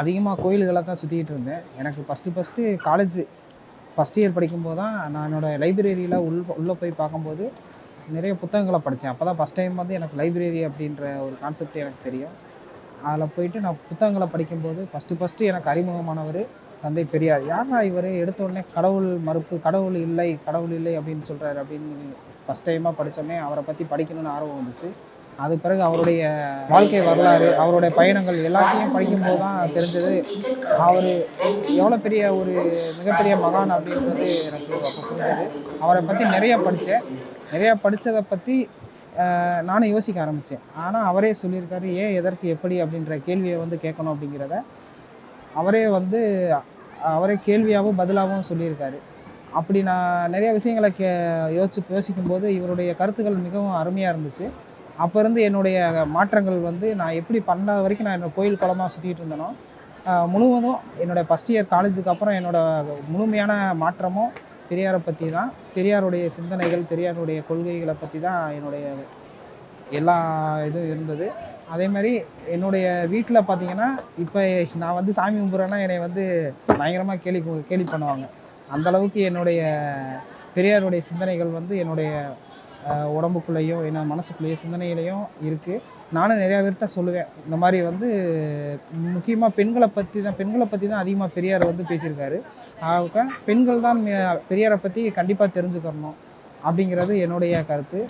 அதிகமாக கோயில்களை தான் சுற்றிக்கிட்டு இருந்தேன். எனக்கு first first college first year படிக்கும்போது தான் நான் என்னோடய லைப்ரரியில் உள் உள்ளே போய் பார்க்கும்போது நிறைய புத்தகங்களை படித்தேன் அப்போ தான் ஃபஸ்ட் டைம் வந்து எனக்கு லைப்ரரி அப்படின்ற ஒரு கான்செப்ட் எனக்கு தெரியும். அதில் போயிட்டு நான் புத்தகங்களை படிக்கும்போது ஃபஸ்ட்டு ஃபஸ்ட்டு எனக்கு அறிமுகமானவர் தந்தை பெரியார். யாரா இவர்? எடுத்தோடனே கடவுள் மறுப்பு கடவுள் இல்லை கடவுள் இல்லை அப்படின்னு சொல்கிறாரு அப்படின்னு ஃபஸ்ட் டைமாக படித்தோடனே அவரை பற்றி படிக்கணும்னு ஆர்வம் வந்துச்சு. அது பிறகு அவருடைய வாழ்க்கை வரலாறு அவருடைய பயணங்கள் எல்லாத்தையும் படிக்கும்போது தான் தெரிஞ்சது. அவர் எவ்வளோ பெரிய ஒரு மிகப்பெரிய மகான் அப்படின்றது எனக்கு அப்போ புரிஞ்சது. அவரை பற்றி நிறைய படித்தேன் நிறையா படித்ததை பற்றி நானும் யோசிக்க ஆரம்பித்தேன் ஆனால் அவரே சொல்லியிருக்காரு ஏன் எதற்கு எப்படி? அப்படின்ற கேள்வியை வந்து கேட்கணும் அப்படிங்கிறத அவரே வந்து அவரே கேள்வியாகவும் பதிலாகவும் சொல்லியிருக்காரு. அப்படி நான் நிறைய விஷயங்களை கே யோசிச்சு யோசிக்கும்போது இவருடைய கருத்துக்கள் மிகவும் அருமையாக இருந்துச்சு. அப்போ இருந்து என்னுடைய மாற்றங்கள் வந்து நான் எப்படி பண்ண வரைக்கும் நான் என்னோட கோயில் குளமாக சுற்றிட்டு இருந்தேனோ முழுவதும் என்னுடைய ஃபஸ்ட் இயர் காலேஜுக்கு அப்புறம் என்னோடய முழுமையான மாற்றமும் பெரியாரை பற்றி தான் பெரியாருடைய சிந்தனைகள் பெரியாருடைய கொள்கைகளை பற்றி தான் என்னுடைய எல்லா இதுவும் இருந்தது. அதே மாதிரி என்னுடைய வீட்டில் பார்த்தீங்கன்னா இப்போ நான் வந்து சாமி கும்பிட்றேன்னா என்னை வந்து பயங்கரமாக கேலி கேலி பண்ணுவாங்க. அந்த அளவுக்கு என்னுடைய பெரியாருடைய சிந்தனைகள் வந்து என்னுடைய உடம்புக்குள்ளேயும் என்ன மனசுக்குள்ளேயும் சிந்தனையிலையும் இருக்குது நானும் நிறையா பேர்கிட்ட சொல்லுவேன் இந்த மாதிரி வந்து முக்கியமாக பெண்களை பற்றி தான் பெண்களை பற்றி தான் அதிகமாக பெரியார் வந்து பேசியிருக்காரு. பெண்கள் தான் பெரியாரை பற்றி கண்டிப்பாக தெரிஞ்சுக்கணும் அப்படிங்கிறது என்னுடைய கருத்து.